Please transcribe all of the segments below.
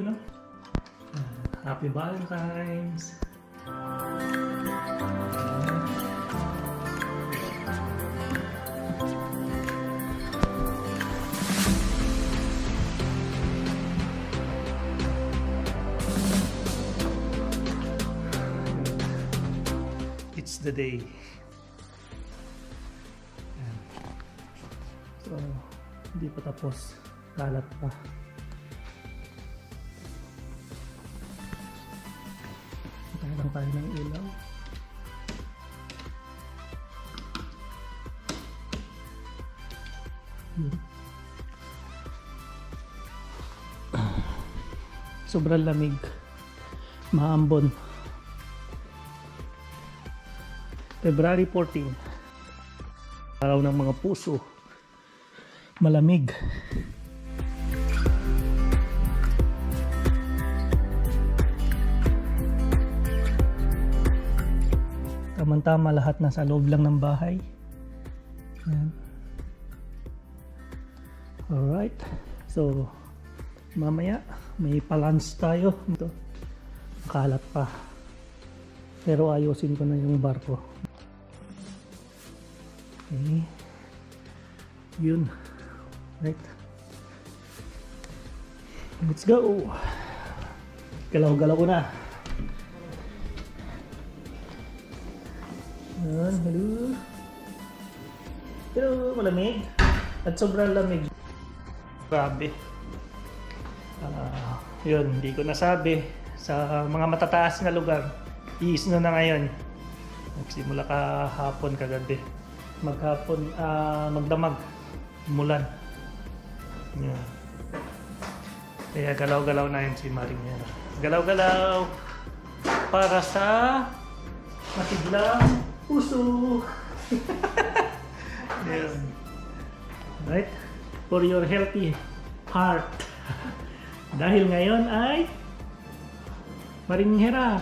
you, no? Ah, Happy Valentine's! It's the day. Ayan. So, hindi pa tapos. Kalat pa. Tayo lang tayo ng ilaw. Sobrang lamig. Maambon. February 14. Araw ng mga puso. Malamig. Tama-tama lahat nasa loob lang ng bahay. Ayan. Alright. So, mamaya may palance tayo. Ito. Kalat pa. Pero ayusin ko na yung barko. Okay. Yun. Right. Let's go. Galaw-galaw ko na. Yan, hello. Hello, malamig. At sobrang lamig. Grabe. Ah, yun, hindi ko nasabi. Sa mga matataas na lugar, iisno na ngayon. Nagsimula ka hapon kagabi. Maghapon, ah, magdamag. Mulan. Yan. Kaya galaw-galaw na yun si Maring. Galaw-galaw para sa matiglang puso. Yan. Right? For your healthy heart. Dahil ngayon ay maringhera.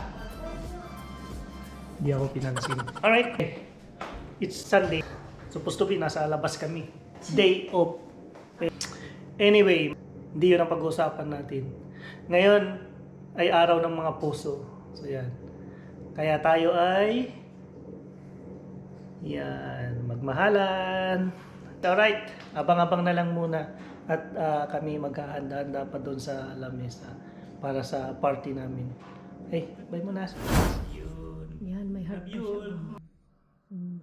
Hindi ako pinansin. Alright. It's Sunday. Supposed to be nasa labas kami. Day off. Anyway, hindi yun ang pag-uusapan natin. Ngayon ay araw ng mga puso. So yan. Kaya tayo ay yan, magmahalan. Alright, abang-abang na lang muna. At ah, kami maghahanda-handa pa doon sa lamesa para sa party namin. Hey, bye muna. Yun. Yan, may heart pa you siya. all. Mm.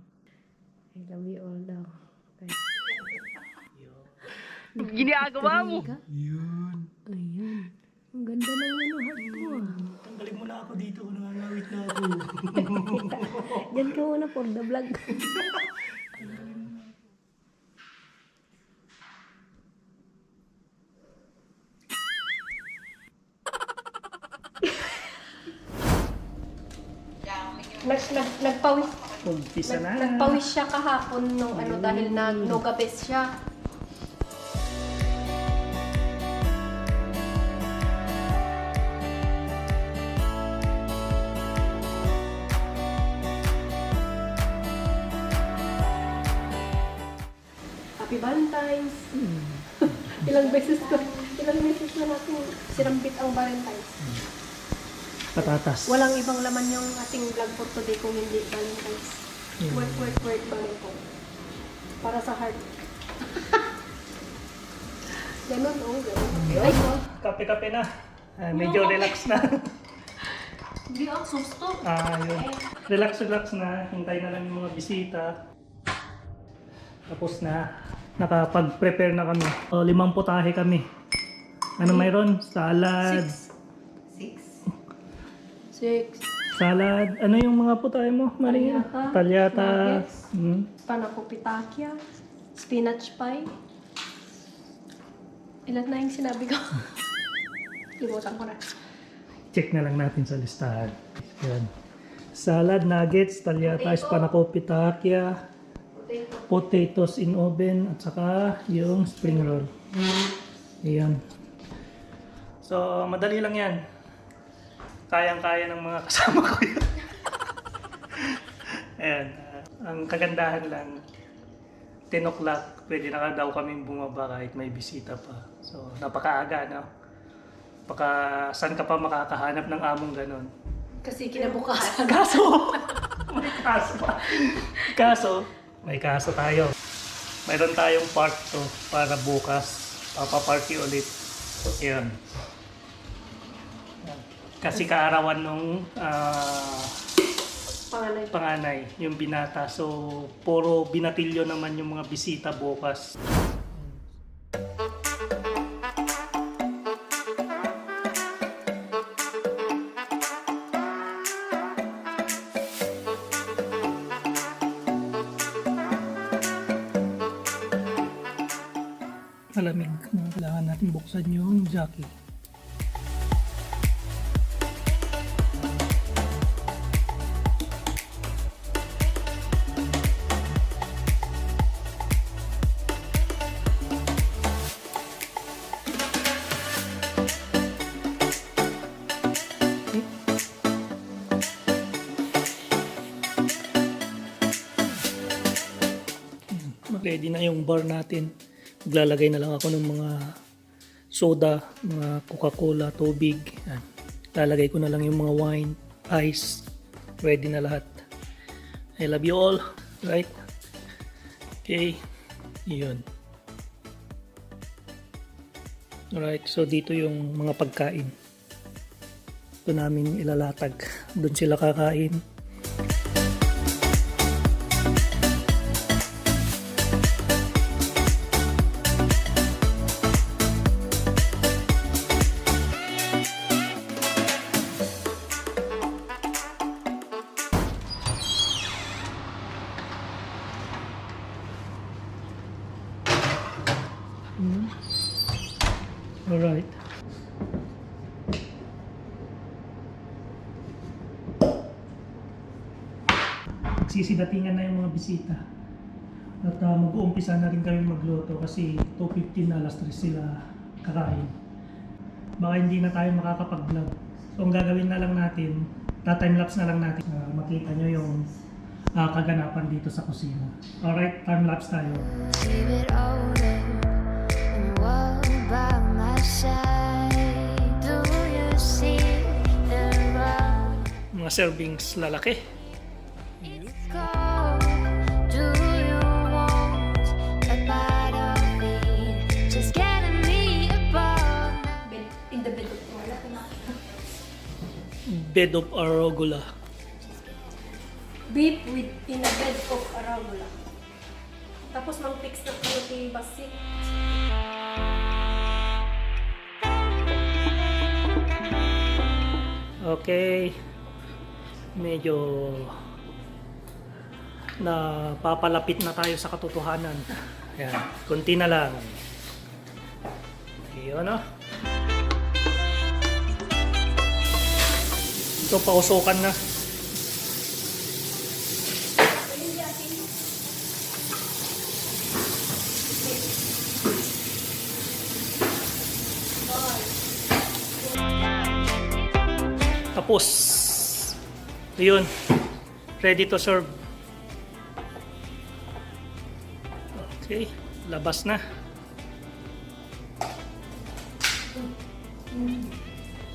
I love you all daw. Okay. Ginagawa mo. Yun. Ayan. Ang ganda ng ano, heart ako dito. Nangangawit na ako. Diyan ka muna for the vlog. Nag, nag, nagpawis, Umpisa nag, na. nagpawis siya kahapon nung ano dahil nag no gabes siya. Happy Valentine's. ilang beses ko, ilang beses na natin sirambit ang Valentine's. Patatas. Walang ibang laman yung ating vlog for today kung hindi Valentine's. Work, work, work, Valentine. Para sa heart. Ganun, oh, ganun. Ay, oh. Kape-kape na. Ah, medyo relax na. Hindi ang susto. Ah, yun. Relax, relax na. Hintay na lang yung mga bisita. Tapos na. Nakapag-prepare na kami. O, limang putahe kami. Ano mayroon? Salad. Six. Six. Salad. Ano yung mga putahe mo, Maria? Talyata. Talyata. Nuggets. Hmm. Panakopitakia. Spinach pie. Ilan na yung sinabi ko? Limutan ko na. Check na lang natin sa listahan. Yan. Salad, nuggets, talyata, Potato. Potatoes in oven, at saka yung spring roll. Ayan. So, madali lang yan. Kayang-kaya ng mga kasama ko yun. Ayan. ang kagandahan lang, 10 o'clock, pwede na daw kaming bumaba kahit may bisita pa. So, napakaaga, no? Baka saan ka pa makakahanap ng among ganon. Kasi kinabukasan. Kaso, may kaso pa. Kaso, may kaso tayo. Mayroon tayong part to para bukas. Papaparty ulit. Yun. Kasi kaarawan nung ah, Panganay. panganay, yung binata. So, puro binatilyo naman yung mga bisita bukas. Ready na yung bar natin. Maglalagay na lang ako ng mga soda, mga Coca-Cola, tubig. Yan. Lalagay ko na lang yung mga wine, ice. Ready na lahat. I love you all. Right? Okay. Yun. Alright, so dito yung mga pagkain. Ito namin ilalatag. Doon sila kakain. Magsisidatingan na yung mga bisita. At uh, mag-uumpisa na rin kami magluto kasi 2.15 na alas 3 sila kakain. Baka hindi na tayo makakapag-vlog. So ang gagawin na lang natin, ta-timelapse na lang natin. Uh, makita nyo yung uh, kaganapan dito sa kusina. Alright, timelapse tayo. Leave it all there and walk by my side. Do you see the road Mga servings lalaki. Bed of arugula. Beef with in a bed of arugula. Tapos mang-fix na ko yung basi. Okay. Medyo na papalapit na tayo sa katotohanan. Ayan, konti na lang. Yun, no? Ito, pausukan na. Tapos, yun, ready to serve. Okay, labas na.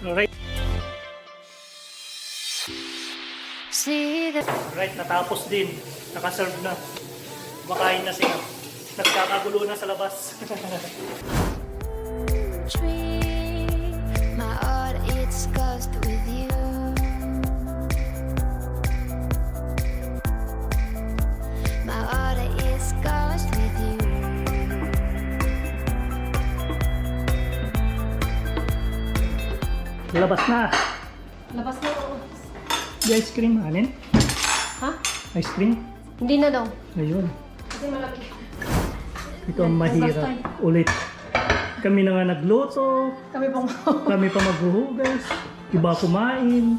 Alright, See the alright, natapos din. Nakaserve na. Makain na sila. Nagkakagulo na sa labas. tree. My heart it's cursed with you. My heart is cursed with you. labas na. Labas na. Yung ice cream, alin? Ha? Ice cream? Hindi na daw. Ayun. Kasi malaki. Ito ang mahirap. Ulit. Kami na nga nagluto. Kami pong Kami pa maghuhugas. Iba kumain.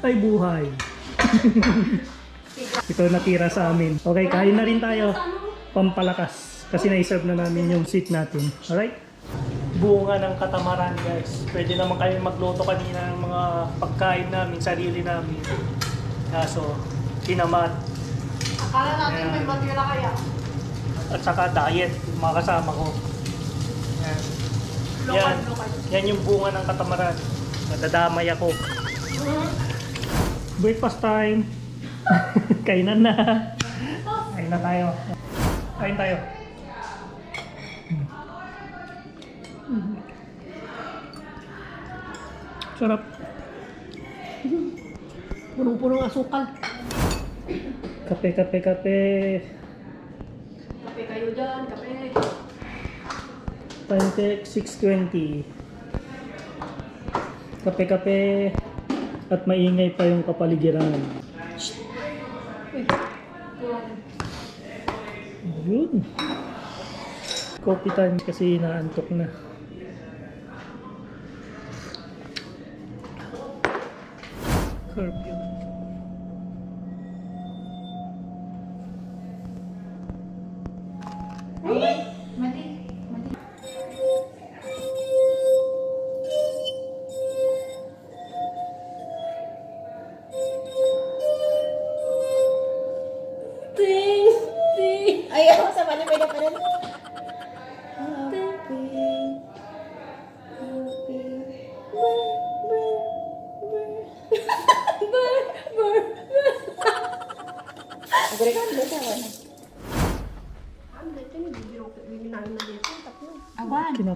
Ay buhay. Ito natira sa amin. Okay, kain na rin tayo. Pampalakas. Kasi na-serve na namin yung seat natin. Alright? Bunga ng katamaran guys. Pwede naman kayo magluto kanina ng mga pagkain namin, sarili namin. Kaso, tinamad. Akala natin Ayan. may na kaya. At saka diet, yung mga kasama ko. Yan. Local, Yan. Yan yung bunga ng katamaran. Nadadamay ako. Breakfast time. Kainan na. Kain na tayo. Kain tayo. Sarap. Punong-punong asukal. Kape, kape, kape. Kape kayo dyan, kape. Check 6.20. Kape, kape. At maingay pa yung kapaligiran. Uy. Yun. Coffee time kasi naantok na. 科尔比。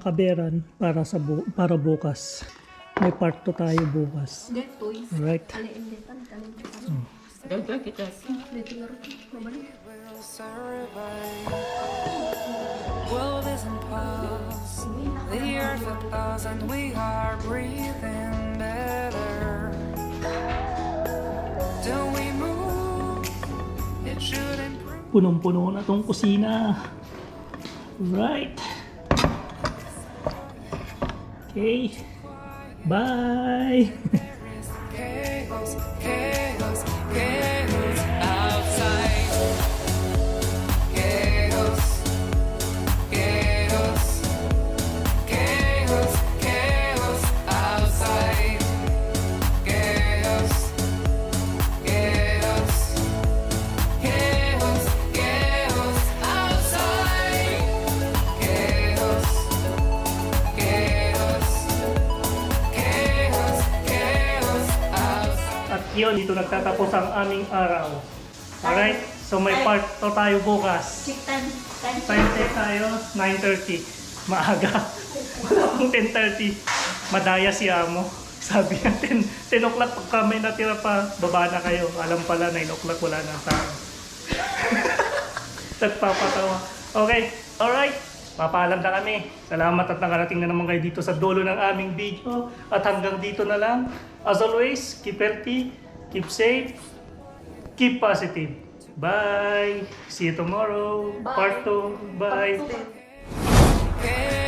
Awan. Kinakaberan para sa bu- para bukas. May part 2 tayo bukas. Alright. Mabalik. World isn't pause. The earth applauds and we are breathing better. Till we move, it should improve. Punong-puno na tong kusina. Right. Okay. Bye. Yun, dito nagtatapos ang aming araw. Alright? So may part 2 tayo bukas. Check time. Time. Time check tayo, 9.30. Maaga. Wala pang 10.30. Madaya si Amo. Sabi niya, 10, 10 o'clock pagka may natira pa, baba na kayo. Alam pala, 9 o'clock wala na tao. Nagpapatawa. Okay, alright. Papaalam na kami. Salamat at nakarating na naman kayo dito sa dulo ng aming video. At hanggang dito na lang. As always, keep healthy, keep safe, keep positive. Bye! See you tomorrow. Part 2. Bye. Chaos.